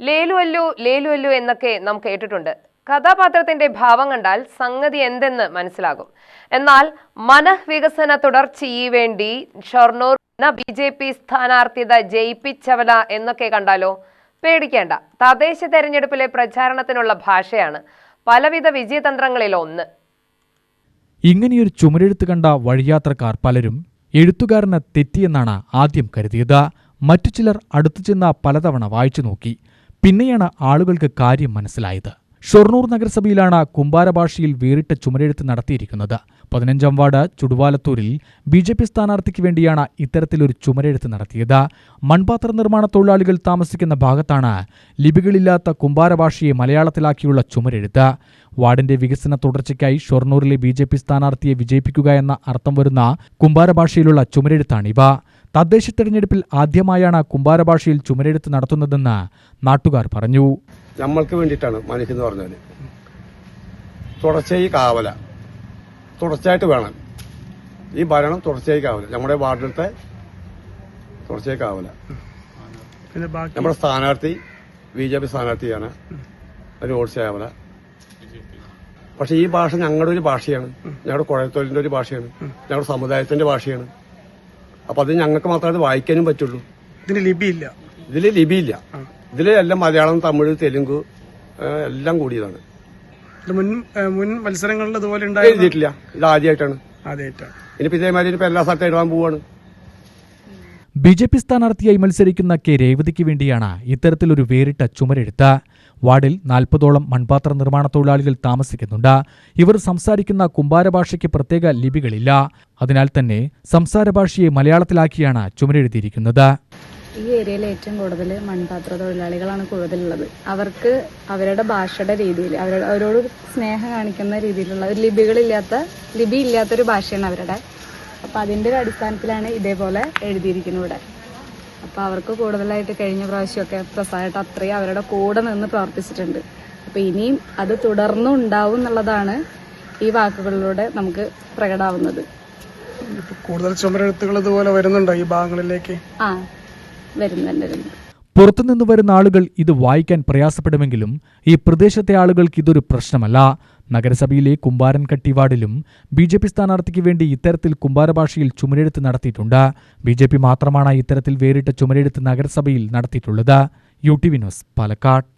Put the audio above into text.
ലേലുവല്ലു ലേലുവല്ലു എന്നൊക്കെ നാം കേട്ടിട്ടുണ്ട്. കഥാപാത്രത്തിന്റെ ഭാവം കണ്ടാൽ സംഗതി എന്തെന്ന് മനസ്സിലാകും. എന്നാൽ മനഃവികസന തുടർച്ചയ്ക്ക് വേണ്ടി ഷൊർണൂർ ബി ജെ പി സ്ഥാനാർത്ഥിത ജയിപ്പിച്ചവല എന്നൊക്കെ കണ്ടാലോ? പേടിക്കേണ്ട. തദ്ദേശ തെരഞ്ഞെടുപ്പിലെ പ്രചാരണത്തിനുള്ള ഭാഷയാണ്. പലവിധ വിജയതന്ത്രങ്ങളിൽ ഒന്ന്. ഇങ്ങനെയൊരു ചുമരെഴുത്ത് കണ്ട വഴിയാത്രക്കാർ പലരും എഴുത്തുകാരന് തെറ്റിയെന്നാണ് ആദ്യം കരുതിയത്. മറ്റു ചിലർ അടുത്തു ചെന്ന പലതവണ വായിച്ചു നോക്കി. പിന്നെയാണ് ആളുകൾക്ക് കാര്യം മനസ്സിലായത്. ഷൊർണൂർ നഗരസഭയിലാണ് കുമ്പാരഭാഷയിൽ വേറിട്ട ചുമരെഴുത്ത് നടത്തിയിരിക്കുന്നത്. പതിനഞ്ചാം വാർഡ് ചുടുവാലത്തൂരിൽ ബി ജെ പി സ്ഥാനാർത്ഥിക്ക് വേണ്ടിയാണ് ഇത്തരത്തിലൊരു ചുമരെഴുത്ത് നടത്തിയത്. മൺപാത്ര നിർമ്മാണ തൊഴിലാളികൾ താമസിക്കുന്ന ഭാഗത്താണ് ലിപികളില്ലാത്ത കുമ്പാരഭാഷയെ മലയാളത്തിലാക്കിയുള്ള ചുമരെഴുത്ത്. വാർഡിന്റെ വികസന തുടർച്ചയ്ക്കായി ഷൊർണൂരിലെ ബി സ്ഥാനാർത്ഥിയെ വിജയിപ്പിക്കുക എന്ന അർത്ഥം വരുന്ന കുമ്പാരഭാഷയിലുള്ള ചുമരെഴുത്താണിവ. തദ്ദേശ തെരഞ്ഞെടുപ്പിൽ ആദ്യമായാണ് കുമ്പാരഭാഷയിൽ ചുമരെഴുത്ത് നടത്തുന്നതെന്ന് നാട്ടുകാർ പറഞ്ഞു. നമ്മൾക്ക് വേണ്ടിയിട്ടാണ് മനുഷ്യ എന്ന് പറഞ്ഞാൽ തുടർച്ചയായി കാവല. തുടർച്ചയായിട്ട് വേണം. ഈ ഭരണം തുടർച്ചയായി കാവല. നമ്മുടെ വാർഡിലത്തെ തുടർച്ചയായി കാവല. പിന്നെ ബാക്കി നമ്മുടെ സ്ഥാനാർത്ഥി ബി ജെ പി സ്ഥാനാർത്ഥിയാണ് റോഡ് സേവന പക്ഷെ ഈ ഭാഷ ഞങ്ങളുടെ ഒരു ഭാഷയാണ്. ഞങ്ങളുടെ കുഴത്തൊഴിലിന്റെ ഒരു ഭാഷയാണ്. ഞങ്ങളുടെ സമുദായത്തിന്റെ ഭാഷയാണ്. അപ്പൊ അത് ഞങ്ങൾക്ക് മാത്രമേ അത് വായിക്കാനും പറ്റുള്ളൂ. ഇതിന് ലിപിയില്ല. ഇതിൽ ലിപിയില്ല. ഇതിൽ എല്ലാം മലയാളം തമിഴ് തെലുങ്ക് എല്ലാം കൂടിയതാണ്. ഇത് മുൻ മുൻ മത്സരങ്ങളിൽ ഇതുപോലെ എഴുതിയിട്ടില്ല. ഇത് ആദ്യമായിട്ടാണ്. ആദ്യമായിട്ടാണ്. ഇനിയിപ്പോ ഇതേമാതിരി ഇപ്പൊ എല്ലാ സ്ഥലത്തും എഴുതാൻ പോവാണ്. ബി ജെ പി സ്ഥാനാർത്ഥിയായി മത്സരിക്കുന്ന കെ രേവതിക്ക് വേണ്ടിയാണ് ഇത്തരത്തിലൊരു വേറിട്ട ചുമരെഴുത്ത് വാർഡിൽ നാൽപ്പതോളം മൺപാത്ര നിർമ്മാണ തൊഴിലാളികൾ താമസിക്കുന്നുണ്ട്. ഇവർ സംസാരിക്കുന്ന കുമ്പാരഭാഷയ്ക്ക് പ്രത്യേക ലിപികളില്ല. അതിനാൽ തന്നെ സംസാരഭാഷയെ മലയാളത്തിലാക്കിയാണ് ചുമരെഴുതിയിരിക്കുന്നത്. ഈ ഏരിയയിൽ ഏറ്റവും കൂടുതൽ മൺപാത്ര തൊഴിലാളികളാണ് കൂടുതലുള്ളത്. അവർക്ക് അവരുടെ ഭാഷയുടെ രീതിയിൽ അവരുടെ അവരോട് സ്നേഹം കാണിക്കുന്ന രീതിയിലുള്ള ഒരു ലിപികളില്ലാത്ത ലിപി ഇല്ലാത്തൊരു ഭാഷയാണ് അവരുടെ അപ്പോൾ അതിന്റെ ഒരു അടിസ്ഥാനത്തിലാണ് ഇതേപോലെ എഴുതിയിരിക്കുന്നത് ഇവിടെ. അപ്പോൾ അവർക്ക് കൂടുതലായിട്ട് കഴിഞ്ഞ പ്രാവശ്യമൊക്കെ പ്രസാദമായിട്ട് അത്രയും അവരുടെ കൂടെ നിന്ന് പ്രവർത്തിച്ചിട്ടുണ്ട്. അപ്പോൾ ഇനിയും അത് തുടർന്നും ഉണ്ടാവും എന്നുള്ളതാണ് ഈ വാക്കുകളിലൂടെ നമുക്ക് പ്രകടാവുന്നത്. കൂടുതൽ ചുമരെഴുത്തുകൾ ഇതുപോലെ വരുന്നുണ്ടോ ഈ ഭാഗങ്ങളിലേക്ക്? ആ വരുന്നുണ്ട് വരുന്നുണ്ട്. പുറത്തുനിന്ന് വരുന്ന ആളുകൾ ഇത് വായിക്കാൻ പ്രയാസപ്പെടുമെങ്കിലും ഈ പ്രദേശത്തെ ആളുകൾക്ക് ഇതൊരു പ്രശ്നമല്ല. നഗരസഭയിലെ കുമ്പാരൻകട്ടി വാർഡിലും ബി ജെ പി സ്ഥാനാർത്ഥിക്ക് വേണ്ടി ഇത്തരത്തിൽ കുമ്പാരഭാഷയിൽ ചുമരെടുത്ത് നടത്തിയിട്ടുണ്ട്. ബി ജെ പി മാത്രമാണ് ഇത്തരത്തിൽ വേറിട്ട ചുമരെടുത്ത് നഗരസഭയിൽ നടത്തിയിട്ടുള്ളത്. യു ടി വിനോസ് പാലക്കാട്.